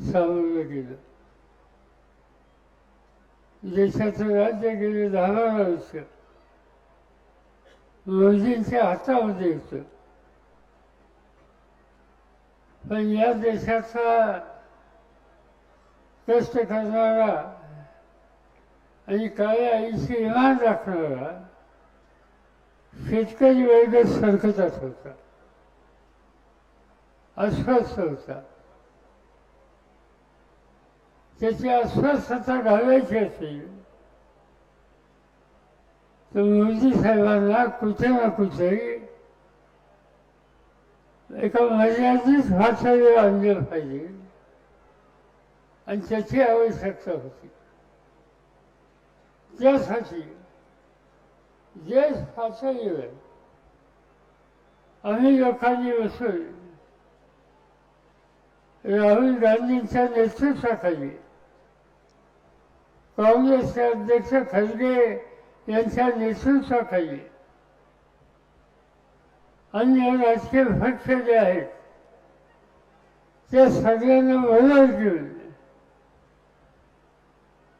सावरलं गेलं. देशाचं राज्य गेले दहा बारा वर्ष. मोदींच्या हातामध्ये होतं. पण या देशाचा कष्ट करणारा आणि काळ्या आईशी इमान राखणारा शेतकरी वर्ग सरकत होता. अस्वस्थ होता. त्याची अस्वस्थता घालायची असेल तर मोदी साहेबांना कुठे ना कुठे एका मर्यादित भाषेवर आणलं पाहिजे. आणि त्याची आवश्यकता होती. त्यासाठी जे पातळीवर आम्ही लोकांनी बसून राहुल गांधींच्या नेतृत्वाखाली काँग्रेसचे अध्यक्ष खरगे यांच्या नेतृत्वाखाली अन्य राजकीय पक्ष जे आहेत ते सगळ्यांना मदत घेऊन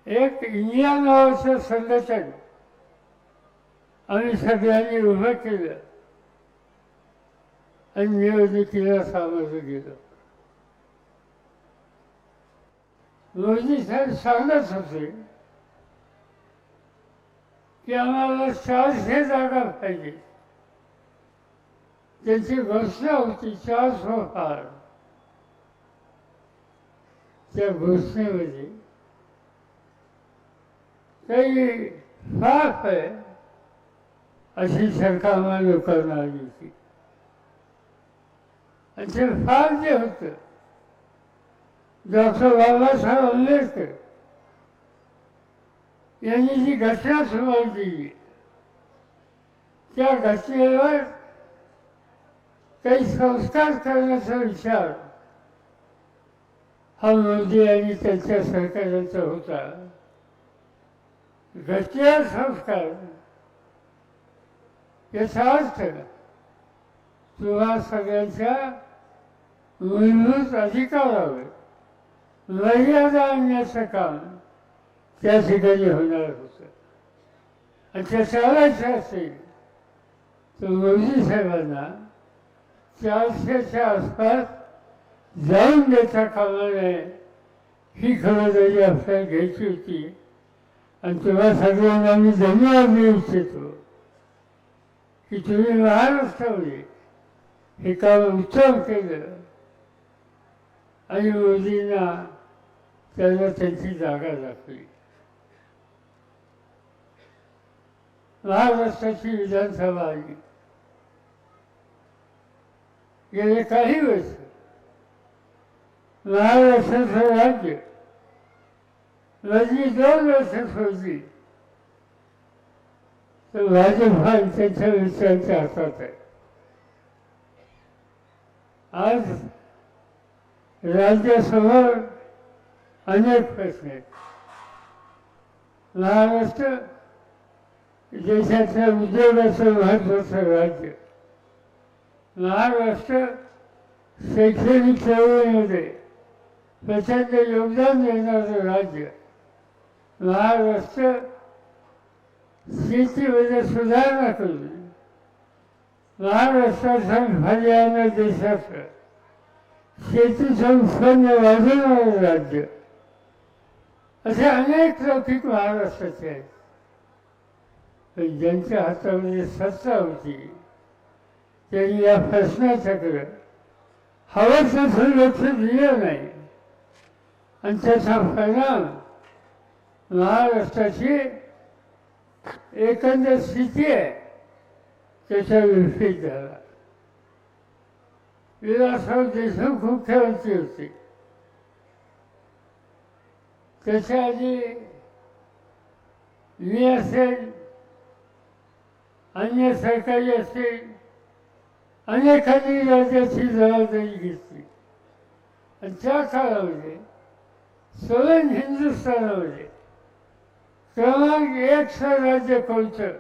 एक इंडिया नावाचं संघटन आम्ही सगळ्यांनी उभं केलं आणि निवडणुकीला सामोरं गेलो. मोदी साहेब सांगत होते की आम्हाला चारशे जागा पाहिजे. त्यांची घोषणा होती चार सोहार त्या घोषणेमध्ये काही फाफ आहे अशी शंका आम्हाला लोकांना आली होती. आणि ते फार जे होतं डॉक्टर बाबासाहेब आंबेडकर यांनी जी घटना सुरुवात दिली त्या घटनेवर काही संस्कार करण्याचा विचार हा मोदी आणि त्यांच्या सरकाराचा होता. घटना संस्कार याचा अर्थ तुम्हा सगळ्यांच्या मूलभूत अधिकारावर मर्यादा आणण्याचं काम त्या ठिकाणी होणार होतं. आणि त्या चालायचं असेल तर मोदी साहेबांना चारशेच्या आसपास जाऊन देता कामा नये ही खबरदारी आपल्याला घ्यायची होती. आणि तेव्हा सगळ्यांना मी धन्यवाद देऊ इच्छितो की तुम्ही महाराष्ट्रामध्ये हे काम उत्तम केलं. आणि मोदींना त्यांना त्यांची जागा दाखवली. महाराष्ट्राची विधानसभा आली. गेले काही वर्ष महाराष्ट्राचं राज्य माझी दोन वर्ष सोडली. तर भाजपा त्याच्या त्यांच्या विचारांच्या हातात आहे. आज राज्यासमोर अनेक प्रश्न आहेत. महाराष्ट्र देशाचं उद्योगाचं महत्वाचं राज्य महाराष्ट्र शैक्षणिक चळवळीमध्ये प्रचंड योगदान देणारं राज्य. महाराष्ट्र शेतीमध्ये सुधारणा करून महाराष्ट्राचा हरियाणा देशाचं शेतीचं उत्पन्न वाढवणारं राज्य. असे अनेक लौकिक महाराष्ट्राचे आहेत. ज्यांच्या हातामध्ये सत्ता होती त्यांनी या प्रश्नाच्याकडे हवं तसं लक्ष दिलं नाही. आणि त्याचा परिणाम महाराष्ट्राची एकंदर स्थिती आहे त्याच्या विपरीत झाला. विलासराव देशमुख मुख्यमंत्री होते. त्याच्या आधी मी असेल अन्य सरकारी असेल अनेकांनी राज्याची जबाबदारी घेतली. आणि त्या काळामध्ये सोलन हिंदुस्थानामध्ये क्रमांक एकचं राज्य कोणतं?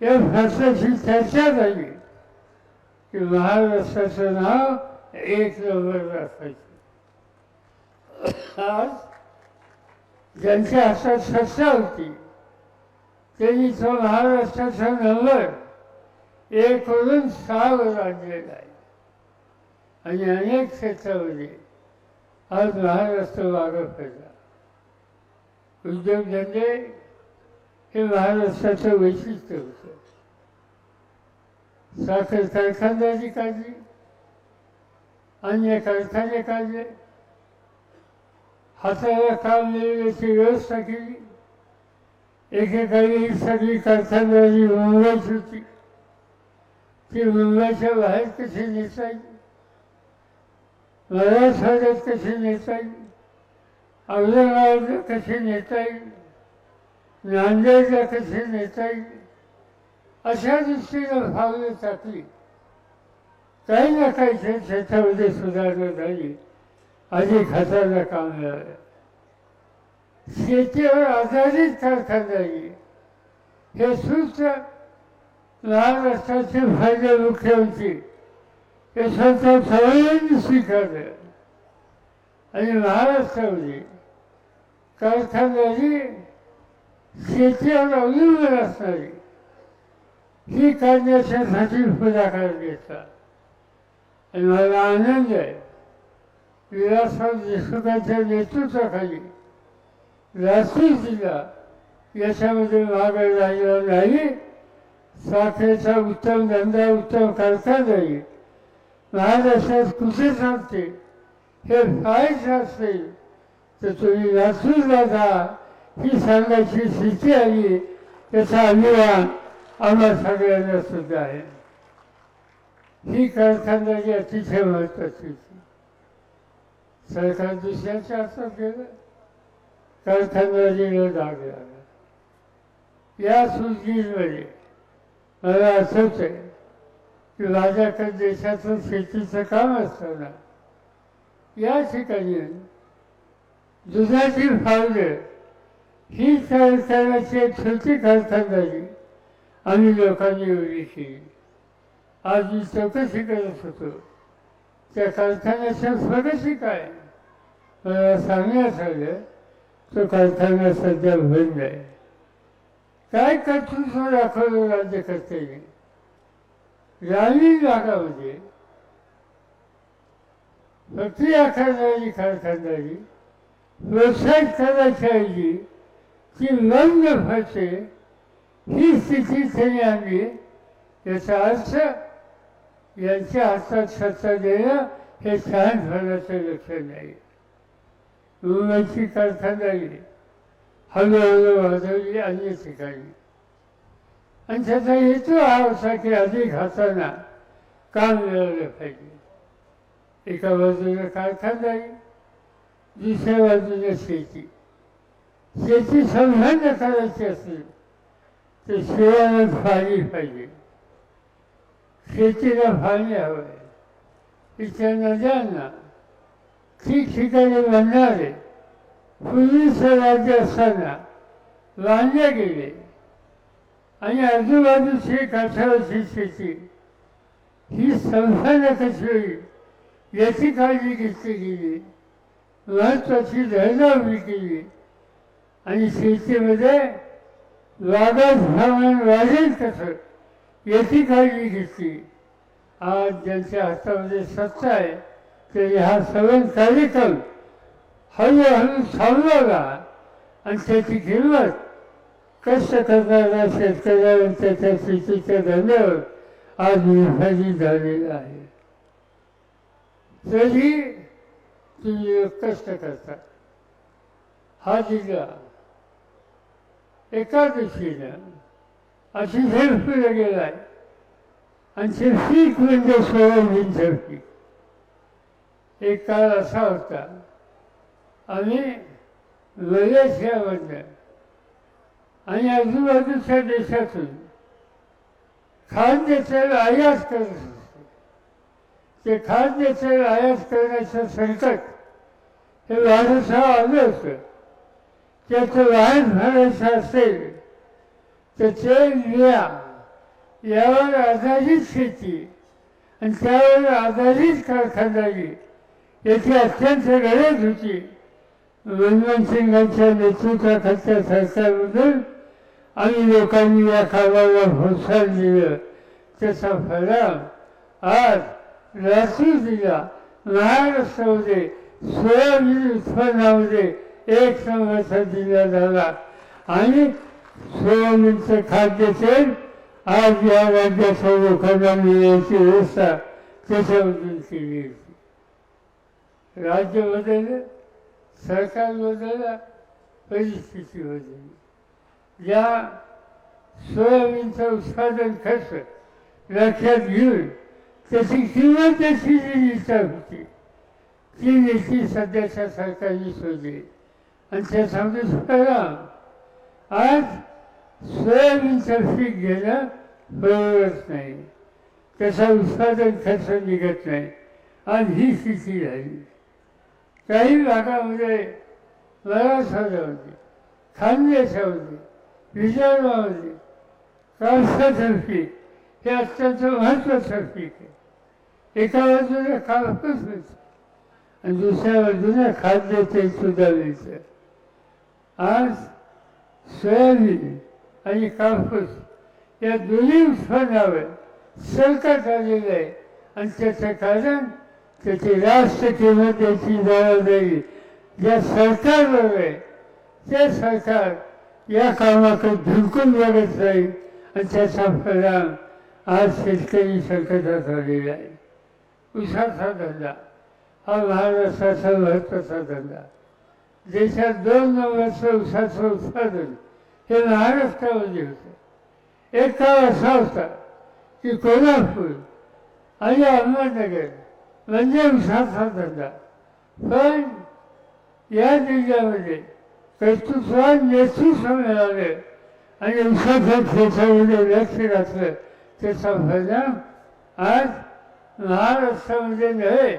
या भाषेची चर्चा झाली. की महाराष्ट्राचं नाव एक नंबर राखायचं. आज ज्यांच्या हातात सत्ता होती त्यांनी तो महाराष्ट्राचा नंबर एक करून सहावर आणलेला आहे आणि अनेक क्षेत्रामध्ये आज महाराष्ट्र मागं पडला उद्योगधंदे हे महाराष्ट्राचं वैशिष्ट्य होतं. साखर कारखानदारी काढली अन्य कारखाने काढले. हाताला काम मिळण्याची व्यवस्था केली. एकेकाळी सगळी कारखानदारी मुंबईत होती. ती मुंबईच्या बाहेर कशी नेता येईल मराठवाड्यात कशी नेता येईल औरंगाबादला कशी नेता येईल नांदेडला कशी नेता येईल अशा दृष्टीनं भावने टाकली काही ना काही शेतामध्ये सुधारणा झाली. अधिक हाताला काम मिळालं. शेतीवर आधारित कारखानदारी हे सूत्र महाराष्ट्राचे फायदे मुख्यमंत्री. हे स्वतः सगळ्यांनी स्वीकारलं. आणि महाराष्ट्रामध्ये कारखान्याची शेतीवर अवलंबून असणारी ही कायद्याच्यासाठी पुढाकार घेतला आणि मला आनंद आहे. विलासराव देशमुखांच्या नेतृत्वाखाली लातूर जिल्हा याच्यामध्ये मागे राहिला नाही. साखरेचा उत्तम धंदा उत्तम कारखाना आहे महाराष्ट्रात कुठे सांगते हे पाहायचं असेल तर तुम्ही लातूरला जा. ही सांगायची स्थिती आली त्याचा अभिमान आम्हा सगळ्यांना सुद्धा आहे. ही कारखानदारी अतिशय महत्वाची सरकार दुसऱ्याच्या हातात गेलं. कारखानदारीला जाग. लागला या सुदगीरमध्ये मला असंच आहे की माझ्याकडे देशाचं शेतीचं काम असताना या ठिकाणी दुधाची फावडे ही कारखान्याची एक छोटी कारखानदारी आम्ही लोकांनी एवढी केली. आज मी चौकशी करत होतो. त्या कारखान्याच्या स्वदेशी काय? मला सांगण्यात आलं तो कारखाना सध्या बंद आहे. काय कर्तृत्व दाखवलं राज्यकर्त्यांनी ग्रामीण भागामध्ये म्हणजे प्रक्रिया करणारी कारखानदारी प्रोत्साहित करायच्या ऐवजी ती बंद व्हायचे ही स्थिती त्यांनी आणली याचा अर्थ यांच्या हातात सत्ता देणं हे सहन झाल्याचं लक्षण नाही मुंबईची कारखानदारी हळूहळू वाढवली अन्य ठिकाणी आणि त्याचा हेतू हा होता की अधिक हाताना काम मिळवलं पाहिजे एका बाजूला कारखानदारी दुसऱ्या बाजूला शेती शेती समजा करायची असेल तर शेळ्याला पाणी पाहिजे शेतीला पाणी हवं आहे तिच्या नद्यांना ठिकठिकाणी बनणारे पूर्वीचं राज्य असताना बांधले गेले आणि आजूबाजूची काठावरची शेती ही संसार कशी होईल याची काळजी घेतली गेली. महत्वाची धरणा उभी केली. आणि शेतीमध्ये वागात प्रमाण वाढेल कसं याची काळजी घेतली. आज ज्यांच्या हातामध्ये सत्ता आहे ते हा सगळं कार्यक्रम हळूहळू थांबवला आणि त्याची किंमत कष्ट करणाऱ्या शेतकऱ्यावर त्याच्या शेतीच्या धंद्यावर आज विभाजित झालेला आहे तरी तुम्ही कष्ट करता हा जिल्हा एका अशी अतिशय पुढे गेला आहे आणि ते पीक म्हणजे सोयाबीनचं पीक एक काळ असा होता आणि आम्ही मलेशियामधनं आणि आजूबाजूच्या देशातून खाद्यतेल आयात करत होते ते खाद्यतेल आयात करण्याचं संकट हे वाढसा आलं होतं. त्याचं वाहन भरायचं असेल तर ते लिया यावर आधारित शेती आणि त्यावर आधारित कारखानदारी याची अत्यंत गरज होती. मनमोहन सिंगांच्या नेतृत्वाखालच्या सरकारबद्दल आणि लोकांनी या कामाला प्रोत्साहन दिलं. त्याचा परिणाम आज लातूर जिल्हा महाराष्ट्रामध्ये सोयाबीन उत्पन्नामध्ये एक नंबरचा दिला झाला. आणि सोयाबीनचं खाद्यतेल आज या राज्याच्या लोकांना मिळण्याची व्यवस्था त्याच्यामधून केली. राज्य बदललं सरकार बदललं परिस्थिती बदलली. या सोयाबीनचं उत्पादन खर्च लक्षात घेऊन त्याची किंमत त्याची जी इच्छा होती ती नीती सध्याच्या सरकारने शोधली. आणि त्याच्यामध्ये परिणाम आज सोयाबीनचं पीक घेणं बरोबरच नाही. त्याचा उत्पादन खर्च निघत नाही. आणि ही स्थिती झाली काही भागामध्ये म्हणजे मराठवाड्यामध्ये ठेवली विदर्भामध्ये कापसाचं पीक हे अत्यंत महत्त्वाचं पीक आहे. एका बाजूला कापूस मिळतो आणि दुसऱ्या बाजूला खाद्य तेल सुद्धा मिळतं आज सोयाबीन आणि कापूस या दोन्ही उत्पन्नावर सरकार आलेलं आहे आणि त्याचं कारण त्याची राष्ट्र किंमत याची जबाबदारी ज्या सरकारवर आहे ते सरकार या कामाकडे झुकून बघत नाही आणि त्याचा परिणाम आज शेतकरी संकटात आलेला आहे. उसाचा धंदा हा महाराष्ट्राचा महत्त्वाचा धंदा. देशात दोन नंबरचं उसाचं उत्पादन हे महाराष्ट्रामध्ये होतं. एक काळ असा होता की कोल्हापूर आणि अहमदनगर म्हणजे उसाचा धंदा पण या जिल्ह्यामध्ये कर्तृत्वान नेतृत्व मिळाले आणि उसाच्या क्षेत्रामध्ये लक्ष घातलं त्याचा परिणाम आज महाराष्ट्रामध्ये नव्हे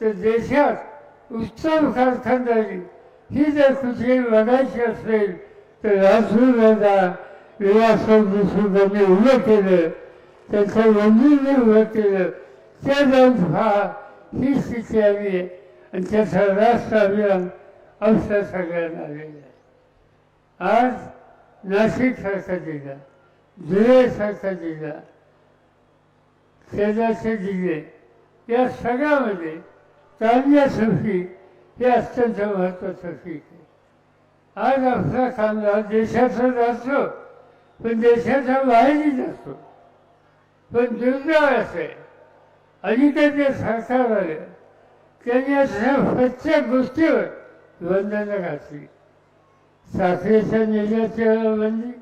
तर देशात उत्तम कारखानदारी ही जर कुठली बघायची असेल तर लातूरला विलासराव देशमुखांनी उभं केलं त्यांच्या बंधूंनी उभं केलं त्या जाऊन हा ही स्थिती आली आहे. आणि त्याचा राष्ट्र अभियान अवसर सगळ्यांना आलेला आहे आज नाशिकसारखा जिल्हा धुळेसारखा जिल्हा शेजारचे जिल्हे या सगळ्यामध्ये कांद्याचं पीक हे अत्यंत महत्त्वाचं पीक आहे. आज आपला कांदा देशाचा असतो पण देशाच्या बाहेरही नसतो. पण दुर्दैव असं आहे. अलीकडे सरकार आलं त्यांनी अशा स्वच्छ गोष्टीवर बंधनं घातली. साखरेच्या निर्यातीला बंदी.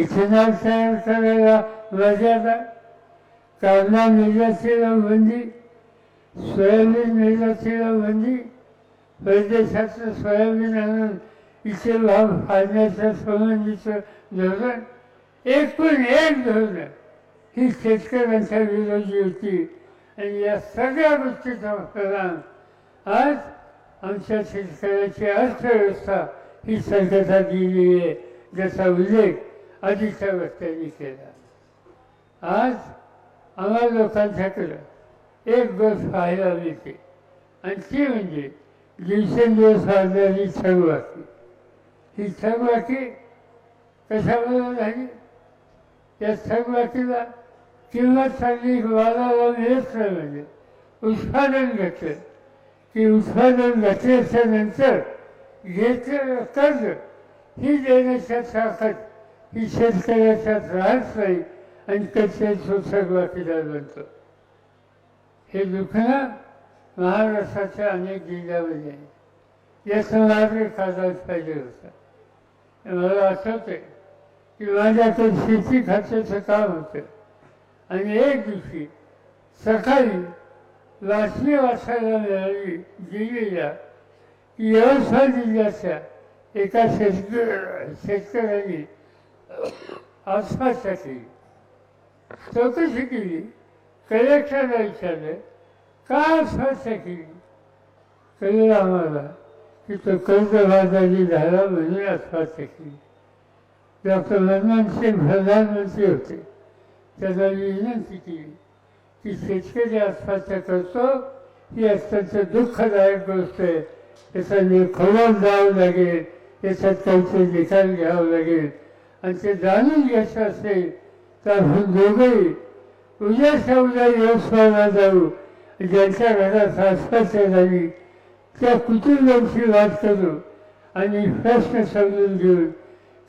इथेनॉल तयार करायला मर्यादा कांदा निर्यातीला बंदी. सोयाबीन निर्यातीला बंदी. परदेशाचं सोयाबीन आणून इथे भाव फाडण्याच्या संबंधीचं धोरण. एकूण एक धोरण. ही शेतकऱ्यांच्या विरोधी होती. आणि या सगळ्या गोष्टीचा परिणाम आज आमच्या शेतकऱ्याची अर्थव्यवस्था ही संकटात गेली आहे ज्याचा उल्लेख आधीच्या वक्त्यांनी केला. आज आम्हा लोकांच्याकडं एक गोष्ट पाहायला मिळते. आणि ती म्हणजे दिवसेंदिवस वाढणारी थकबाकी ही थकबाकी कशामुळे झाली? या थकबाकीला किंमत त्यांनी वादाला मिळत नाही म्हणजे उत्पादन घटलं की उत्पादन घटल्याच्या नंतर घेतलेलं कर्ज ही देण्याच्या ताकद ही शेतकऱ्याच्यात राहत नाही आणि कच्चे थकबाकीदार बनतो हे दुखणं महाराष्ट्राच्या अनेक जिल्ह्यामध्ये आहे. याचं मार्ग काढायला पाहिजे होतं. मला आठवतंय की माझ्याकडे शेती खात्याचं काम होतं. आणि एक दिवशी सकाळी बातमी वाचायला मिळाली दिल्लीला यवतमाळ जिल्ह्याच्या एका शेतकरी शेतकऱ्यांनी आत्महत्या केली चौकशी केली. कलेक्टरला विचारले का आत्महत्या केली? कळलं आम्हाला की तो कर्जबाजारी झाला म्हणून आत्महत्या केली. डॉक्टर मनमोहन सिंग प्रधानमंत्री होते. त्याला विनंती केली की शेतकरी आत्महत्या करतो ही अत्यंत दुःखदायक गोष्ट आहे. त्याचा खोलात जावं लागेल त्याच्यात काहीतरी निकाल घ्यावं लागेल. आणि ते जाणून घ्यायचं असेल तर आपण दोघंही उद्याच्या उद्या यशवाला जाऊ. ज्यांच्या घरात आत्महत्या झाली त्या कुटुंबांशी वाद करू आणि प्रश्न समजून घेऊन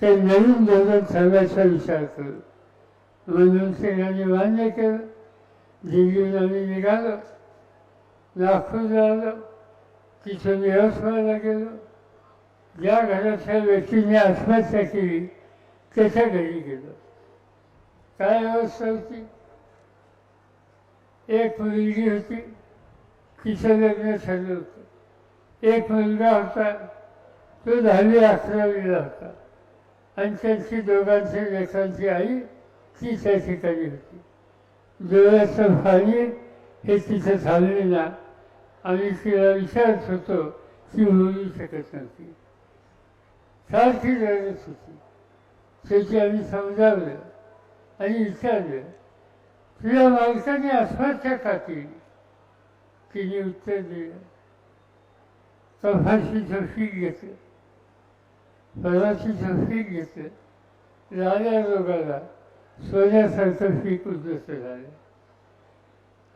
ते नवीन धोरण सांगायचा विचार करू. म्हणून सगळ्यांनी मान्य केलं. दिल्लीहून आम्ही निघालो झालं. आलो मी यवतमाळला गेलो. ज्या घरातल्या व्यक्तीने आत्महत्या केली त्याच्या घरी गेलो. काय अवस्था होती? एक मुलगी होती. तिचं लग्न ठरलं होतं. एक मुलगा होता. तो दहावी अकरावीला होता. आणि त्यांची दोघांच्या लेखांची आई ती त्या ठिकाणी होती. देवळाचं पाणी हे तिथं झालं ना आणि तिला विचारत होतो ती बोलू शकत नव्हती. सारखी रडत होती. शेवटी आम्ही समजावलं आणि विचारलं तुझ्या मालकाने आत्महत्या का केली? तिने उत्तर दिलं का फाशीचं फीक घेतलं. फराशीचं फीक घेतलं. रोगाला सोन्यासारखं पीक उद्ध्वस्त झालं?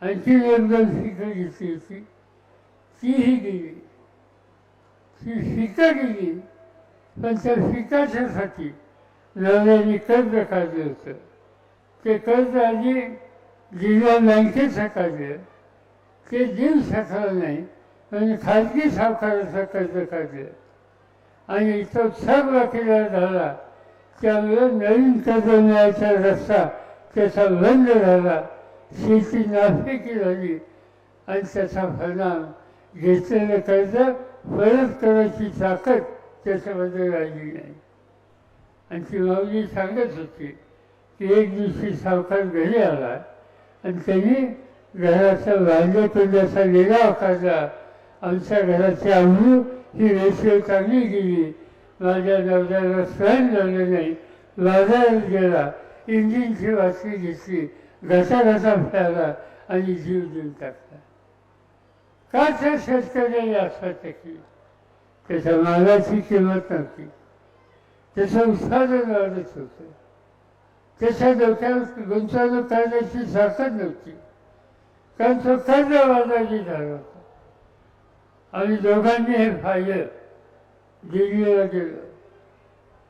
आणखी जंगल दोन घेतली होती. तीही गेली. ती शिकं गेली. पण त्या शिकाच्यासाठी नव्याने कर्ज काढलं होतं. ते कर्ज आधी जिल्हा बँकेचं काढलं ते देऊ शकलं नाही म्हणजे खाजगी सावकाराचं कर्ज काढलं. आणि तो सर्व केला झाला. त्यामुळे नवीन तंत्रज्ञानाचा रस्ता त्याचा बंद झाला. शेती नापिकी झाली. आणि त्याचा परिणाम घेतलेलं कर्ज परत करायची ताकद त्याच्यामध्ये राहिली नाही. आणि ती माऊली सांगत होती की एक दिवशी सावकार घरी आला आणि त्यांनी घराचा बांधेपिंड्याचा लिलाव काढला. आमच्या घराची आंबू ही रेषीव चांगली गेली. माझ्या नवऱ्याला सहन झालं नाही. लाजायला गेला. इंजिनची वाचली दिसली. घसा घसा आणि जीव देऊन टाकला. का त्या शेतकऱ्याने आत्महत्या केली त्याच्या मालाची किंमत नव्हती. त्याचं उत्पादन वाढत होतं. त्याच्या डोक्यात गुंतवणूक करण्याची ताकद नव्हती. कारण तो कर्ज वाजायची झाला होता. आम्ही दोघांनी हे पाहिलं दिल्लीला गेलं.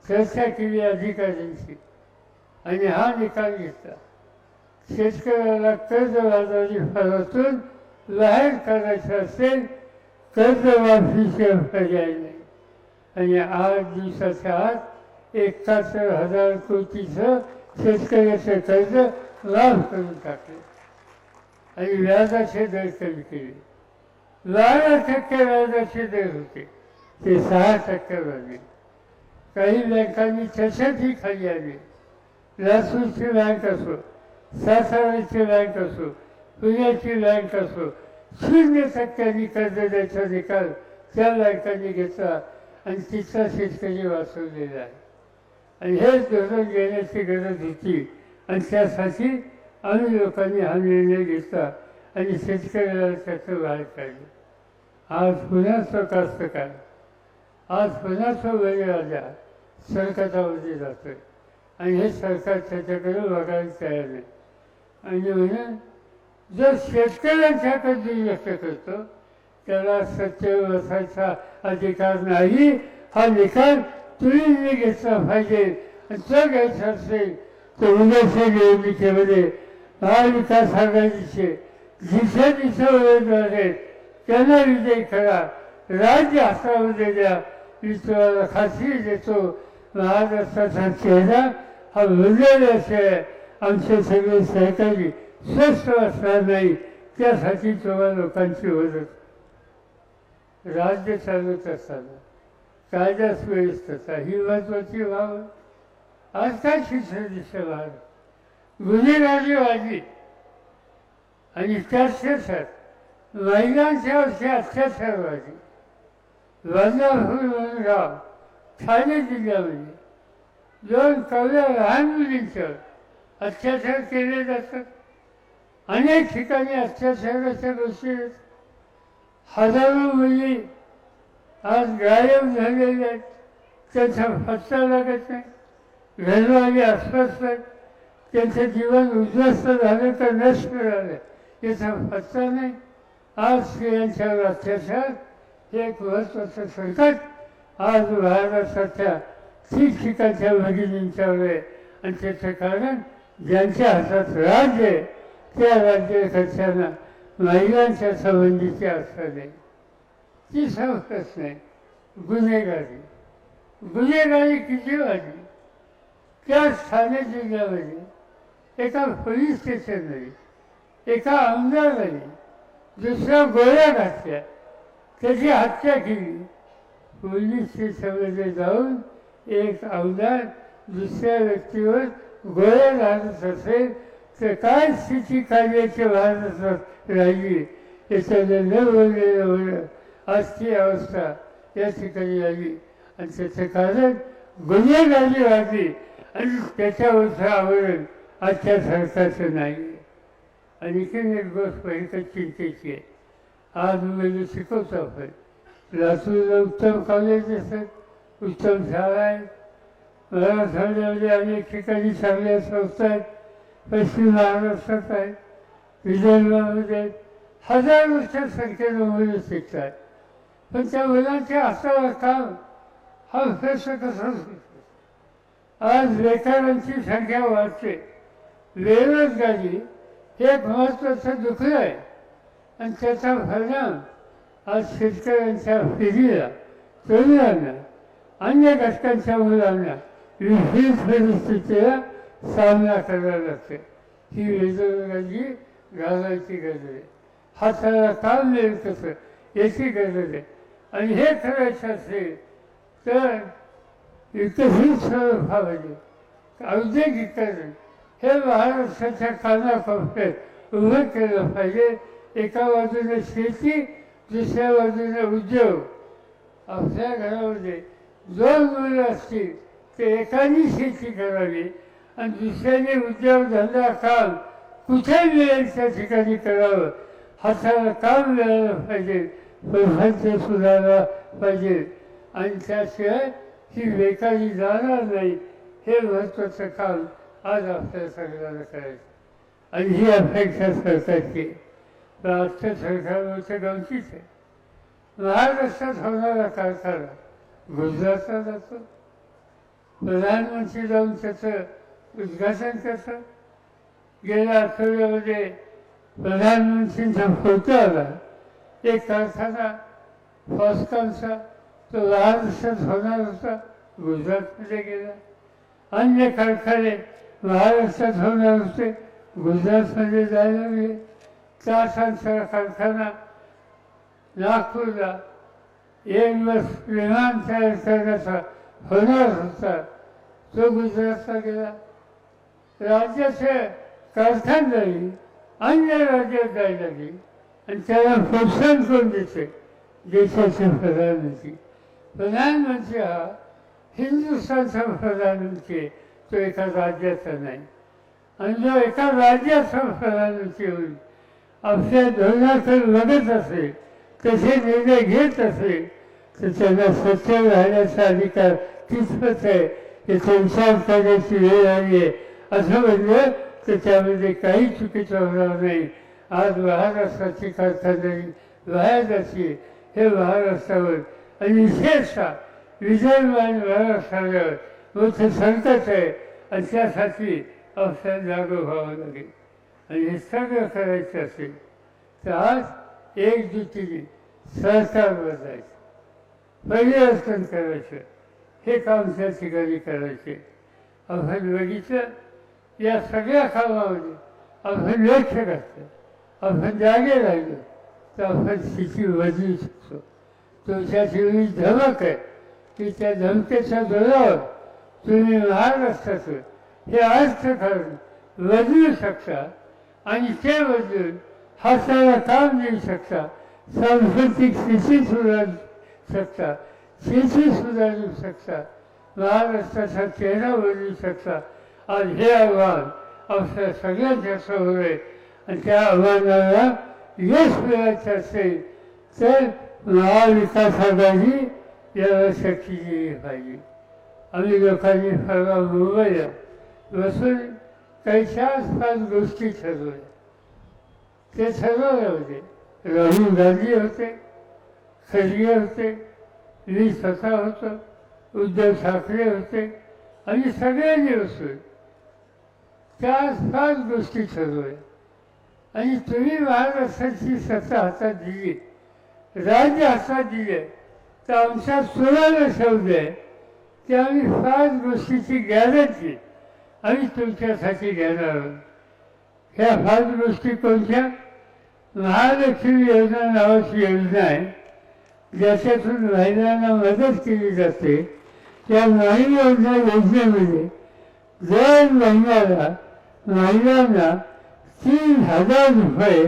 चर्चा केली अधिकाऱ्यांशी आणि हा निकाल घेतला. शेतकऱ्याला कर्ज बाजारी फरातून बाहेर काढायचं असेल कर्जमाफीशिवाय पर्याय नाही. आणि आठ दिवसाच्या आत एकाहत्तर हजार कोटीचं शेतकऱ्याचं कर्ज लाभ करून टाकले. आणि व्याजाचे दर कमी केले. बारा टक्के व्याजाचे दर होते. ते सहा टक्के झाले काही बँकांनी त्याच्यातही खाली आले लासूरची बँक असो साताराची बँक असो पुण्याची बँक असो शून्य टक्क्यांनी कर्ज द्यायचा निकाल त्या बँकांनी घेतला आणि तिथला शेतकरी वाचवलेला आहे. आणि हेच धोरण घेण्याची गरज होती आणि त्यासाठी आम्ही लोकांनी हा निर्णय घेतला आणि शेतकऱ्याला त्याचं बाहेर काढलं. आज पुन्हा तो कास्तकार आज पुन्हा आल्या राजा जातो जातोय. आणि हे सरकार त्याच्याकडे बघायला तयार नाही. आणि म्हणून जर शेतकऱ्यांच्याकडे दुर्लक्ष करतो त्याला सत्य बसायचा अधिकार नाही हा निकाल तुम्ही घेतला पाहिजे. जर घ्यायचा असेल तर उद्याच्या निवडणुकीमध्ये महाविकास आघाडीचे जिथे जिथे उमेदवार आहेत त्यांना विजय करा. राज्य हातामध्ये द्या. मी तुम्हाला खात्री देतो महाराष्ट्राचा चेहरा हा बदलल्याशिवाय आमच्या सगळे सहकारी स्वस्थ असणार नाही त्यासाठी तुम्हाला लोकांची मदत. राज्य चालवत असताना कायदा सुव्यवस्थेचा ही महत्वाची बाब आज काय शिक्षण दिसतं भारत गुन्हेगारी वाढली. आणि त्याच त्याच्यात महिलांच्यावरचे अत्याचार वाढले. वंदापूर म्हणून गाव ठाणे जिल्ह्यामध्ये दोन कवल्या लहान मुलींच्यावर अत्याचार केले जातात. अनेक ठिकाणी अत्याचाराच्या गोष्टी आहेत. हजारो मुली आज गायब झालेले आहेत. त्यांचा पत्ता लागत नाही. घरवाले अस्वस्थ आहेत. त्यांचं जीवन उद्ध्वस्त झालं तर नष्ट झालं. याचा पत्ता नाही. आज स्त्रियांच्यावर अत्याचार हे एक महत्वाचं संकट आज महाराष्ट्राच्या ठिकठिकाणच्या भगिनींच्यावर आहे आणि त्याचं कारण ज्यांच्या हातात राज्य आहे त्या राज्याकडच्यांना महिलांच्या संबंधीची असता आहे. ती समजत नाही. गुन्हेगारी. गुन्हेगारी किती वाढली? त्या ठाणे जिल्ह्यामध्ये एका पोलीस स्टेशनमध्ये एका आमदाराने दुसऱ्या गोळ्या घातल्या. त्याची हत्या केली. पोलीस सगळे जाऊन एक अवजार दुसऱ्या व्यक्तीवर गोळ्या घालत असेल तर काय स्थिती कार्याची भारतात राहिली? याच्याने न बोललेलं बोलणं आज ती अवस्था या ठिकाणी आली. आणि त्याचं कारण गुन्हेगारी वाढली. आणि त्याच्यावरचं आवरण आजच्या सरकारचं नाही आणखीन एक गोष्ट पहिली चिंतेची आहे. आज मुलं शिकवतो आपण. लातूरला उत्तम कॉलेज असतात उत्तम शाळा आहेत मराठवाड्यामध्ये अनेक ठिकाणी चांगल्या संस्था आहेत. पश्चिम महाराष्ट्रात आहेत विदर्भामध्ये आहेत हजारोच्या संख्येनं मुलं शिकतात पण त्या मुलांच्या हाताला काम हा प्रश्न कसा सुटतो आज बेकारांची संख्या वाढते. बेरोजगारी हे एक महत्वाचं दुःख आहे. आणि त्याचा परिणाम आज शेतकऱ्यांच्या पिढीला तरुणांना अन्य घटकांच्या मुलांना विविध परिस्थितीला सामना करावा लागते. ही वेदनाची घालायची गरज आहे. हाताला काम मिळेल कसं याची गरज आहे. आणि हे करायचं असेल तर विकसित स्वरूपामध्ये औद्योगिकरण हे महाराष्ट्राच्या कानाकोपऱ्यात उभं केलं पाहिजे. एका बाजूने शेती दुसऱ्या बाजूने उद्योग. आपल्या घरामध्ये दोन मुलं असतील ते एकाने शेती करावी आणि दुसऱ्याने उद्योगधंदा काम कुठे मिळेल त्या ठिकाणी करावं. हाताला काम मिळालं पाहिजे पैशांचे सुधारला पाहिजे आणि त्याशिवाय ही बेकारी जाणार नाही. हे महत्त्वाचं काम आज आपल्या सगळ्यांना करायचं आणि ही अपेक्षा सरकारची राष्ट्र आजच्या सरकारवरचं गमतीच आहे महाराष्ट्रात होणारा कारखाना गुजरातला जातो. प्रधानमंत्री जाऊन त्याचं उद्घाटन करतात. गेल्या आठवड्यामध्ये प्रधानमंत्रींचा फोटो आला एक कारखाना फॉस्कॉनचा तो महाराष्ट्रात होणार होता गुजरातमध्ये गेला. अन्य कारखाने महाराष्ट्रात होणार होते गुजरातमध्ये जायला गेले लागले चारसांचा कारखाना नागपूरला एक दिवस विमान तयार करण्याचा होणार होता. तो गुजरातला गेला. राज्याचे कारखानदारी अन्य राज्यात जायला लागली. आणि त्याला प्रोत्साहन करून देते देशाचे प्रधानमंत्री. प्रधानमंत्री हा हिंदुस्थानचा प्रधानमंत्री तो एका राज्याचा नाही. आणि जो एका राज्याचा प्रधानमंत्री होईल आपल्या धोरणाचं बघत असेल तसे निर्णय घेत असेल तर त्यांना सत्य राहण्याचा अधिकार कितपत आहे. याचा विचार करण्याची वेळ आली आहे. असं म्हणलं तर त्यामध्ये काही चुकीचं होणार नाही. आज महाराष्ट्राची कारखानदारी बाहेर जाते. हे महाराष्ट्रावर आणि विशेषतः विदर्भ आणि महाराष्ट्रावर मोठं संकट आहे. आणि त्यासाठी अवसर जागं व्हावं लागेल. आणि हे सगळं करायचं असेल तर आज एकजुटीने सरकारवर जायचं परिवर्तन करायचं हे काम त्या ठिकाणी करायचे. आपण बघितलं या सगळ्या कामामध्ये आपण लक्ष घातलं. आपण जागे राहिलो तर आपण स्थिती बदलू शकतो. तुमच्या जीवनी धमक आहे की त्या धमकेच्या जोरावर तुम्ही महाराष्ट्राचं हे अर्थकारण बदलू शकता. आणि ते बदलून हाताला काम देऊ शकता. सांस्कृतिक स्थिती सुधारू शकता. स्थिती सुधारू शकता. महाराष्ट्राचा चेहरा बदलू शकता. आज हे आव्हान आपल्या सगळ्यांच्या समोर आहे. आणि त्या आव्हानाला यश मिळायचं असेल तर महाविकास आघाडी याला शक्ती दिली पाहिजे. आम्ही लोकांनी परवा मुंबईला बसून काही आसपास पाच गोष्टी ठरवल्या ते ठरवले होते राहुल गांधी होते खरगे होते मी स्वतः होतो उद्धव ठाकरे होते आणि सगळ्यांनी बसून त्या पाच गोष्टी ठरवल्या आणि तुम्ही महाराष्ट्राची सत्ता हातात दिली राज्य हातात दिले तर आमच्या सुराला शब्द आहे की आम्ही पाच गोष्टीची गॅरंटी? आणि तुमच्यासाठी घेणार. ह्या फार गोष्टी कोणत्या महालक्ष्मी योजना नावाची योजना आहे. ज्याच्यातून महिलांना मदत केली जाते. त्या महिला योजनेमध्ये दर महिन्याला महिलांना तीन हजार रुपये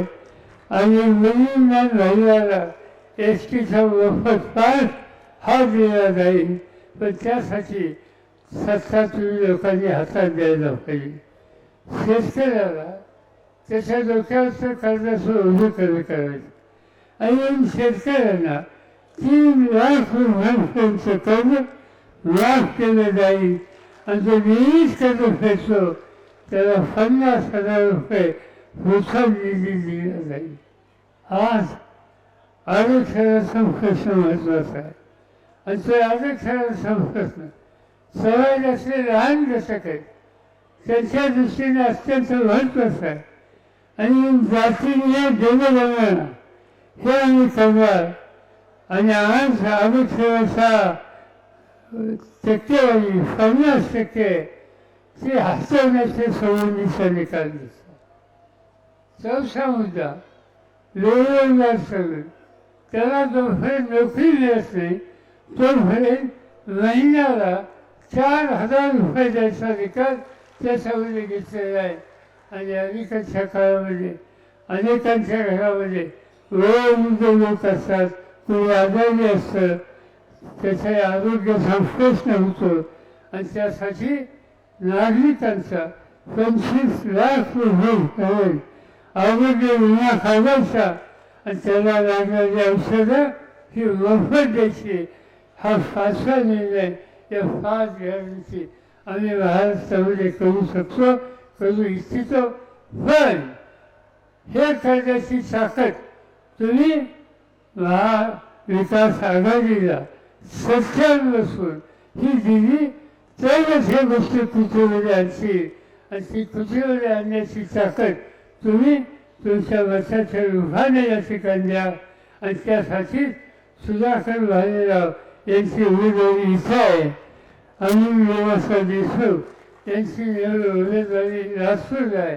आणि मुलींना महिलाला एस टीचा मोफत पास हा दिला जाईल. पण त्यासाठी सत्ता तुम्ही लोकांनी हातात द्यायला पाहिजे शेतकऱ्याला त्याच्या डोक्यावरचं कर्जाचं उभं कमी करायचं. आणि शेतकऱ्यांना तीन लाख रुपयांचं कर्ज माफ केलं जाईल. आणि जो नेहमीच कर्ज फेडतो त्याला पन्नास हजार रुपये मोठा निधी दिला जाईल. आज आरक्षणाचा प्रश्न महत्त्वाचा आहे. आणि तो आरक्षणाचा प्रश्न सवय नसले लहान दशक आहेत त्यांच्या दृष्टीने अत्यंत महत्वाचं आहे. आणि जातीने जनगणना हे आम्ही करणार आणि आज सेवाचा टक्केवारी पन्नास टक्के ते हसवण्याचे संबंधीचा निकाल दिसला चौथा मुद्दा बेरोजगार सगळे. त्याला जोपर्यंत नोकरी देत नाही तोपर्यंत महिन्याला चार हजार रुपये द्यायचा निकाल त्याच्यामध्ये घेतलेला आहे. आणि अनेकांच्या काळामध्ये अनेकांच्या घरामध्ये वयोवृद्ध लोक असतात कोणी आजारी असतं त्याचे आरोग्य संप्रश्न होतो. आणि त्यासाठी नागरिकांचा पंचवीस लाख रुपये आरोग्य विमा काढायचा आणि त्याला लागणारी औषधं ही मोफत द्यायची. हा फारसा निर्णय या फार गॅरंटी आम्ही महाराष्ट्रामध्ये करू शकतो करू इच्छितो. पण हे करण्याची ताकद तुम्ही महाविकास आघाडीला सत्यात बसून ही दिली तरच हे गोष्टी पृथ्वीमध्ये आणतील आणि ती कृतीमध्ये आणण्याची ताकद तुम्ही तुमच्या वर्षाच्या विभागाने या ठिकाणी द्या आणि त्यासाठी सुधाकर भालेराव यांची उमेदवारी इच्छा आहे. अनिल व्यवस्था देशमुख यांची उमेदवारी नागपूरला आहे.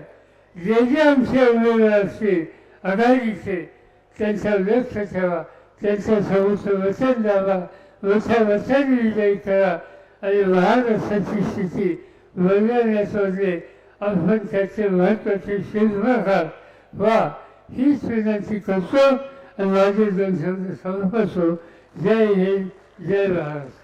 जे जे आमचे उमेदवार असतील आघाडीचे त्यांचा लक्ष ठेवा. त्यांच्या समोरचं वचन द्यावा. मोठ्या वचन विजयी करा. आणि महाराष्ट्राची स्थिती बदलण्यामध्ये आपण त्याचे महत्त्वाचे शिल्पकार वा हीच विनंती करतो. आणि माझे दोन शब्द संपतो जय हिंद. जय महाराष्ट्र